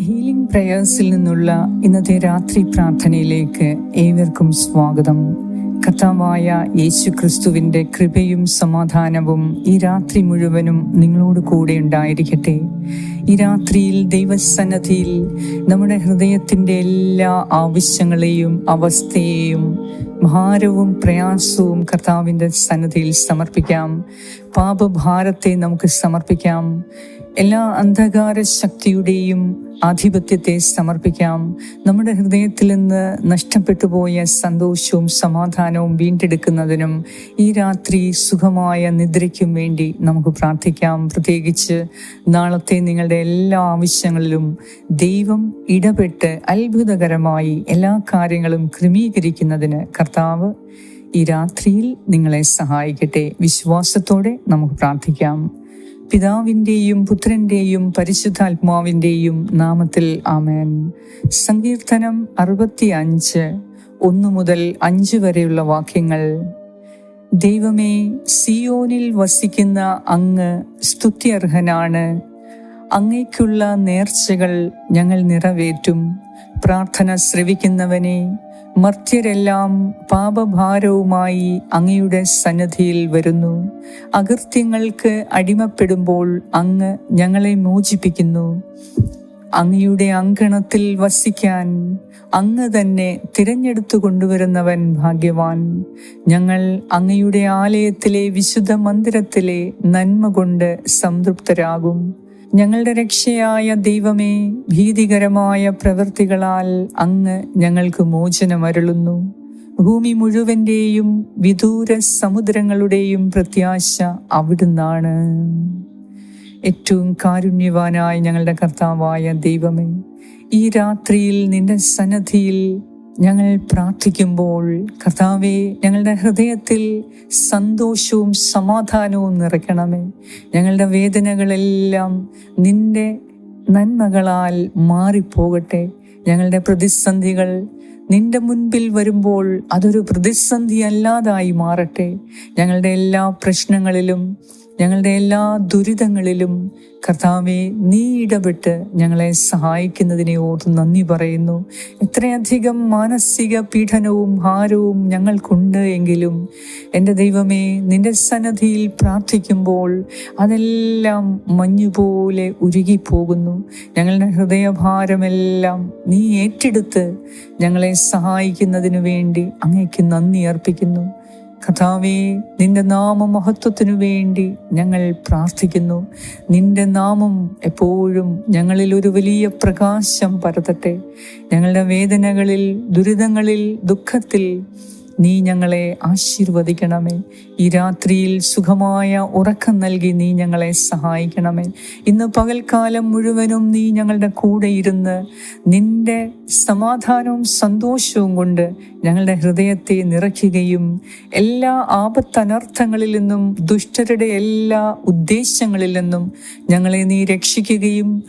Healing പ്രയേഴ്സിൽ നിന്നുള്ള ഇന്നത്തെ രാത്രി പ്രാർത്ഥനയിലേക്ക് ഏവർക്കും സ്വാഗതം. കർത്താവായ യേശു ക്രിസ്തുവിന്റെ കൃപയും സമാധാനവും ഈ രാത്രി മുഴുവനും നിങ്ങളോട് കൂടെ ഉണ്ടായിരിക്കട്ടെ. ഈ രാത്രിയിൽ ദൈവസന്നദ്ധിയിൽ നമ്മുടെ ഹൃദയത്തിന്റെ എല്ലാ ആവശ്യങ്ങളെയും അവസ്ഥയെയും ഭാരവും പ്രയാസവും കർത്താവിന്റെ സന്നദ്ധിയിൽ സമർപ്പിക്കാം. പാപഭാരത്തെ നമുക്ക് സമർപ്പിക്കാം. എല്ലാ അന്ധകാര ശക്തിയുടെയും ആധിപത്യത്തെ സമർപ്പിക്കാം. നമ്മുടെ ഹൃദയത്തിൽ നിന്ന് നഷ്ടപ്പെട്ടു പോയ സന്തോഷവും സമാധാനവും വീണ്ടെടുക്കുന്നതിനും ഈ രാത്രി സുഖമായ നിദ്രയ്ക്കും വേണ്ടി നമുക്ക് പ്രാർത്ഥിക്കാം. പ്രത്യേകിച്ച് നാളത്തെ നിങ്ങളുടെ എല്ലാ ആവശ്യങ്ങളിലും ദൈവം ഇടപെട്ട് അത്ഭുതകരമായി എല്ലാ കാര്യങ്ങളും ക്രമീകരിക്കുന്നതിന് കർത്താവ് ഈ രാത്രിയിൽ നിങ്ങളെ സഹായിക്കട്ടെ. വിശ്വാസത്തോടെ നമുക്ക് പ്രാർത്ഥിക്കാം. പിതാവിന്റെയും പുത്രന്റെയും പരിശുദ്ധാത്മാവിന്റെയും നാമത്തിൽ ആമേൻ. സങ്കീർത്തനം അറുപത്തി അഞ്ച് ഒന്നു മുതൽ അഞ്ച് വരെയുള്ള വാക്യങ്ങൾ. ദൈവമേ സിയോനിൽ വസിക്കുന്ന അങ്ങ് സ്തുത്യർഹനാണ്. അങ്ങയ്ക്കുള്ള നേർച്ചകൾ ഞങ്ങൾ നിറവേറ്റും. പ്രാർത്ഥന ശ്രവിക്കുന്നവനെ മർത്യരെല്ലാം പാപഭാരവുമായി അങ്ങയുടെ സന്നദ്ധിയിൽ വരുന്നു. അകൃത്യങ്ങൾക്ക് അടിമപ്പെടുമ്പോൾ അങ്ങ് ഞങ്ങളെ മോചിപ്പിക്കുന്നു. അങ്ങയുടെ അങ്കണത്തിൽ വസിക്കാൻ അങ്ങ് തന്നെ തിരഞ്ഞെടുത്തു കൊണ്ടുവരുന്നവൻ ഭാഗ്യവാൻ. ഞങ്ങൾ അങ്ങയുടെ ആലയത്തിലെ വിശുദ്ധ മന്ദിരത്തിലെ നന്മ കൊണ്ട് സംതൃപ്തരാകും. ഞങ്ങളുടെ രക്ഷയായ ദൈവമേ ഭീതികരമായ പ്രവൃത്തികളാൽ അങ്ങ് ഞങ്ങൾക്ക് മോചനമരുളുന്നു. ഭൂമി മുഴുവന്റെയും വിദൂര സമുദ്രങ്ങളുടെയും പ്രത്യാശ അവിടുന്നാണ്. ഏറ്റവും കാരുണ്യവാനായ ഞങ്ങളുടെ കർത്താവായ ദൈവമേ ഈ രാത്രിയിൽ നിന്റെ സന്നദ്ധിയിൽ ഞങ്ങൾ പ്രാർത്ഥിക്കുമ്പോൾ കർത്താവെ ഞങ്ങളുടെ ഹൃദയത്തിൽ സന്തോഷവും സമാധാനവും നിറയ്ക്കണമേ. ഞങ്ങളുടെ വേദനകളെല്ലാം നിന്റെ നന്മകളാൽ മാറിപ്പോകട്ടെ. ഞങ്ങളുടെ പ്രതിസന്ധികൾ നിന്റെ മുൻപിൽ വരുമ്പോൾ അതൊരു പ്രതിസന്ധി അല്ലാതായി മാറട്ടെ. ഞങ്ങളുടെ എല്ലാ പ്രശ്നങ്ങളിലും ഞങ്ങളുടെ എല്ലാ ദുരിതങ്ങളിലും കർത്താവെ നീ ഇടപെട്ട് ഞങ്ങളെ സഹായിക്കുന്നതിനെ ഓർത്ത് നന്ദി പറയുന്നു. എത്രയധികം മാനസിക പീഡനവും ഭാരവും ഞങ്ങൾക്കുണ്ട് എങ്കിലും എന്റെ ദൈവമേ നിന്റെ സന്നദ്ധിയിൽ പ്രാർത്ഥിക്കുമ്പോൾ അതെല്ലാം മഞ്ഞുപോലെ ഉരുകിപ്പോകുന്നു. ഞങ്ങളുടെ ഹൃദയഭാരമെല്ലാം നീ ഏറ്റെടുത്ത് ഞങ്ങളെ സഹായിക്കുന്നതിനു വേണ്ടി അങ്ങേക്ക് നന്ദി അർപ്പിക്കുന്നു. കഥാവേ നിന്റെ നാമ മഹത്വത്തിനു വേണ്ടി ഞങ്ങൾ പ്രാർത്ഥിക്കുന്നു. നിന്റെ നാമം എപ്പോഴും ഞങ്ങളിൽ ഒരു വലിയ പ്രകാശം പരത്തട്ടെ. ഞങ്ങളുടെ വേദനകളിൽ ദുരിതങ്ങളിൽ ദുഃഖത്തിൽ നീ ഞങ്ങളെ ആശീർവദിക്കണമേ. ഈ രാത്രിയിൽ സുഖമായ ഉറക്കം നൽകി നീ ഞങ്ങളെ സഹായിക്കണമേ. ഇന്ന് പകൽക്കാലം മുഴുവനും നീ ഞങ്ങളുടെ കൂടെ ഇരുന്ന് നിന്റെ സമാധാനവും സന്തോഷവും കൊണ്ട് ഞങ്ങളുടെ ഹൃദയത്തെ നിറയ്ക്കുകയും എല്ലാ ആപത്തനർത്ഥങ്ങളിൽ നിന്നും ദുഷ്ടരുടെ എല്ലാ ഉദ്ദേശങ്ങളിൽ നിന്നും ഞങ്ങളെ നീ രക്ഷിക്കുകയും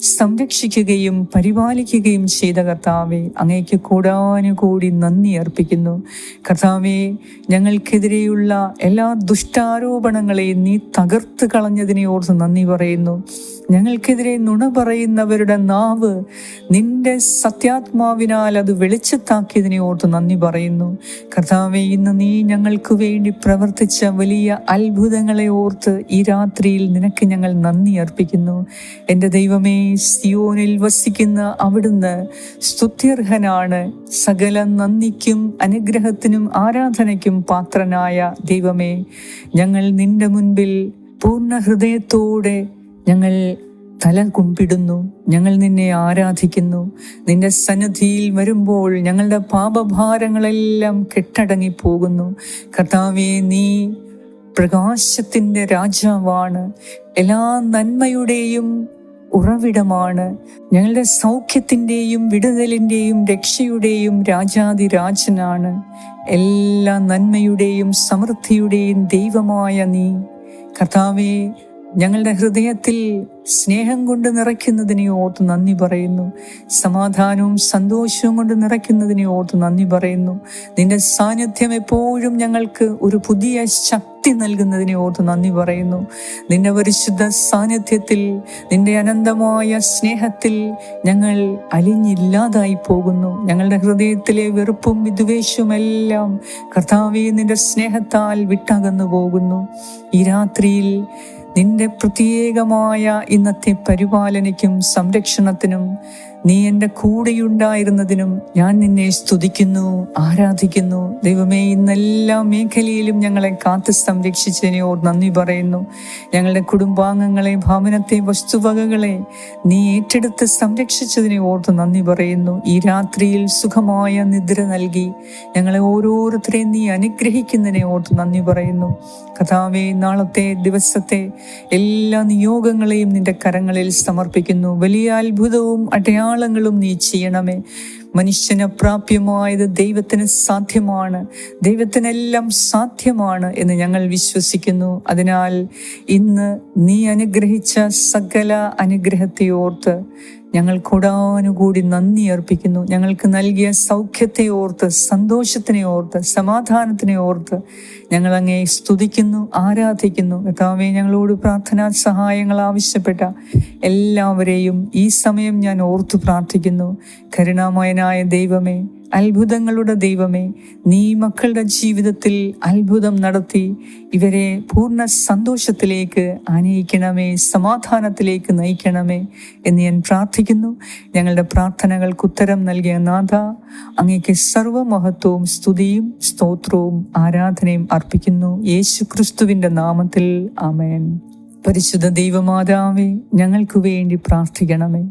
സംരക്ഷിക്കുകയും പരിപാലിക്കുകയും ചെയ്ത കർത്താവെ അങ്ങേക്ക് കൂടാനുകൂടി നന്ദി അർപ്പിക്കുന്നു. കർത്താവെ ഞങ്ങൾക്കെതിരെയുള്ള എല്ലാ ദുഷ്ടാരോപണങ്ങളെയും നീ തകർത്ത് കളഞ്ഞതിനെ ഓർത്ത് നന്ദി പറയുന്നു. ഞങ്ങൾക്കെതിരെ നുണ പറയുന്നവരുടെ നാവ് നിന്റെ സത്യാത്മാവിനാൽ അത് വെളിച്ചത്താക്കിയതിനെ ഓർത്ത് നന്ദി പറയുന്നു. കർത്താവെ ഇന്ന് നീ ഞങ്ങൾക്ക് വേണ്ടി പ്രവർത്തിച്ച വലിയ അത്ഭുതങ്ങളെ ഓർത്ത് ഈ രാത്രിയിൽ നിനക്ക് ഞങ്ങൾ നന്ദി അർപ്പിക്കുന്നു. എന്റെ ദൈവമേ സിയോനിൽ വസിക്കുന്ന അവിടുന്ന് സ്തുത്യർഹനാണ്. സകല നന്ദിക്കും അനുഗ്രഹത്തിനും ആരാധനയ്ക്കും പാത്രനായ ദൈവമേ ഞങ്ങൾ നിന്റെ മുൻപിൽ പൂർണ ഹൃദയത്തോടെ ഞങ്ങൾ തല കുമ്പിടുന്നു ഞങ്ങൾ നിന്നെ ആരാധിക്കുന്നു. നിന്റെ സന്നദ്ധിയിൽ വരുമ്പോൾ ഞങ്ങളുടെ പാപഭാരങ്ങളെല്ലാം കെട്ടടങ്ങി പോകുന്നു കർത്താവെ നീ പ്രകാശത്തിന്റെ രാജാവാണ്. എല്ലാ നന്മയുടെയും ഉറവിടമാണ്. ഞങ്ങളുടെ സൗഖ്യത്തിന്റെയും വിടുതലിന്റെയും രക്ഷയുടെയും രാജാതിരാജനാണ്. എല്ലാ നന്മയുടെയും സമൃദ്ധിയുടെയും ദൈവമായ നീ. കർത്താവെ ഞങ്ങളുടെ ഹൃദയത്തിൽ സ്നേഹം കൊണ്ട് നിറയ്ക്കുന്നതിനെ ഓർത്ത് നന്ദി പറയുന്നു. സമാധാനവും സന്തോഷവും കൊണ്ട് നിറയ്ക്കുന്നതിനെ ഓർത്ത് നന്ദി പറയുന്നു. നിന്റെ സാന്നിധ്യം എപ്പോഴും ഞങ്ങൾക്ക് ഒരു പുതിയ ശക്തി നൽകുന്നതിനെ ഓർത്ത് നന്ദി പറയുന്നു. നിന്റെ പരിശുദ്ധ സാന്നിധ്യത്തിൽ നിന്റെ അനന്തമായ സ്നേഹത്തിൽ ഞങ്ങൾ അലിഞ്ഞില്ലാതായി പോകുന്നു. ഞങ്ങളുടെ ഹൃദയത്തിലെ വെറുപ്പും വിദ്വേഷവും എല്ലാം കർത്താവെ നിന്റെ സ്നേഹത്താൽ വിട്ടകന്നു പോകുന്നു ഈ രാത്രിയിൽ നിന്റെ പ്രത്യേകമായ ഇന്നത്തെ പരിപാലനയ്ക്കും സംരക്ഷണത്തിനും നീ എന്റെ കൂടെയുണ്ടായിരുന്നതിനും ഞാൻ നിന്നെ സ്തുതിക്കുന്നു ആരാധിക്കുന്നു. ദൈവമേ ഇന്നെല്ലാ മേഖലയിലും ഞങ്ങളെ കാത്തു സംരക്ഷിച്ചതിനെ ഓർ നന്ദി പറയുന്നു. ഞങ്ങളുടെ കുടുംബാംഗങ്ങളെ ഭവനത്തെ വസ്തുവകകളെ നീ ഏറ്റെടുത്ത് സംരക്ഷിച്ചതിനെ ഓർത്ത് നന്ദി പറയുന്നു. ഈ രാത്രിയിൽ സുഖമായ നിദ്ര നൽകി ഞങ്ങളെ ഓരോരുത്തരെയും നീ അനുഗ്രഹിക്കുന്നതിനെ ഓർത്ത് നന്ദി പറയുന്നു. കഥാവെ നാളത്തെ ദിവസത്തെ എല്ലാ നിയോഗങ്ങളെയും നിന്റെ കരങ്ങളിൽ സമർപ്പിക്കുന്നു. വലിയ അത്ഭുതവും അടയാളങ്ങളും നീ ചെയ്യണമേ. മനുഷ്യന് പ്രാപ്യമായത് ദൈവത്തിന് സാധ്യമാണ്. ദൈവത്തിനെല്ലാം സാധ്യമാണ് എന്ന് ഞങ്ങൾ വിശ്വസിക്കുന്നു. അതിനാൽ ഇന്ന് നീ അനുഗ്രഹിച്ച സകല അനുഗ്രഹത്തെ ഓർത്ത് ഞങ്ങൾ കൂടാനുകൂടി നന്ദി അർപ്പിക്കുന്നു. ഞങ്ങൾക്ക് നൽകിയ സൗഖ്യത്തെ ഓർത്ത് സന്തോഷത്തിനെ ഓർത്ത് സമാധാനത്തിനെ ഓർത്ത് ഞങ്ങൾ അങ്ങേ സ്തുതിക്കുന്നു ആരാധിക്കുന്നു. കർത്താവെ ഞങ്ങളോട് പ്രാർത്ഥനാ സഹായങ്ങൾ ആവശ്യപ്പെട്ട എല്ലാവരെയും ഈ സമയം ഞാൻ ഓർത്തു പ്രാർത്ഥിക്കുന്നു. കരുണാമയനായ ദൈവമേ അത്ഭുതങ്ങളുടെ ദൈവമേ നീ മക്കളുടെ ജീവിതത്തിൽ അത്ഭുതം നടത്തി ഇവരെ പൂർണ സന്തോഷത്തിലേക്ക് ആനയിക്കണമേ സമാധാനത്തിലേക്ക് നയിക്കണമേ എന്ന് ഞാൻ പ്രാർത്ഥിക്കുന്നു. ഞങ്ങളുടെ പ്രാർത്ഥനകൾക്ക് ഉത്തരം നൽകിയ നാഥ അങ്ങേക്ക് സർവമഹത്വവും സ്തുതിയും സ്തോത്രവും ആരാധനയും അർപ്പിക്കുന്നു. യേശു ക്രിസ്തുവിന്റെ നാമത്തിൽ ആമേൻ. പരിശുദ്ധ ദൈവമാതാവേ ഞങ്ങൾക്ക് വേണ്ടി പ്രാർത്ഥിക്കണമേ.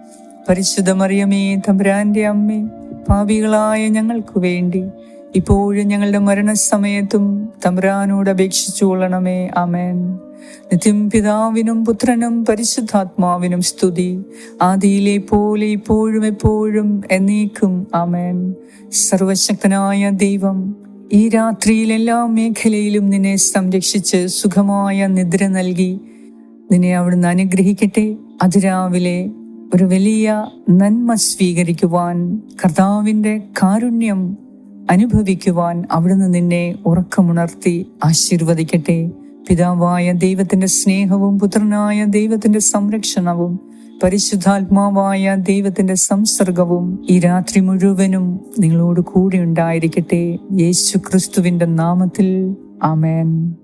പരിശുദ്ധ മറിയമേ തമ്പുരാന്റെ അമ്മേ പാപികളായ ഞങ്ങൾക്ക് വേണ്ടി ഇപ്പോഴും ഞങ്ങളുടെ മരണസമയത്തും തമ്പുരാനോട് അപേക്ഷിച്ചു കൊള്ളണമേ അമേൻ നിത്യം പിതാവിനും പുത്രനും പരിശുദ്ധാത്മാവിനും സ്തുതി. ആദിയിലെ പോലെ ഇപ്പോഴും എപ്പോഴും എന്നേക്കും അമേൻ സർവശക്തനായ ദൈവം ഈ രാത്രിയിൽ എല്ലാ മേഖലയിലും നിന്നെ സംരക്ഷിച്ച് സുഖമായ നിദ്ര നൽകി നിന്നെ അവിടുന്ന് അനുഗ്രഹിക്കട്ടെ. അതിരാവിലെ ഒരു വലിയ നന്മ സ്വീകരിക്കുവാൻ കർത്താവിന്റെ കാരുണ്യം അനുഭവിക്കുവാൻ അവിടുന്ന് നിന്നെ ഉറക്കമുണർത്തി ആശീർവദിക്കട്ടെ. പിതാവായ ദൈവത്തിന്റെ സ്നേഹവും പുത്രനായ ദൈവത്തിന്റെ സംരക്ഷണവും പരിശുദ്ധാത്മാവായ ദൈവത്തിന്റെ സംസർഗവും ഈ രാത്രി മുഴുവനും നിങ്ങളോട് കൂടെ ഉണ്ടായിരിക്കട്ടെ. യേശു ക്രിസ്തുവിന്റെ നാമത്തിൽ ആമേൻ.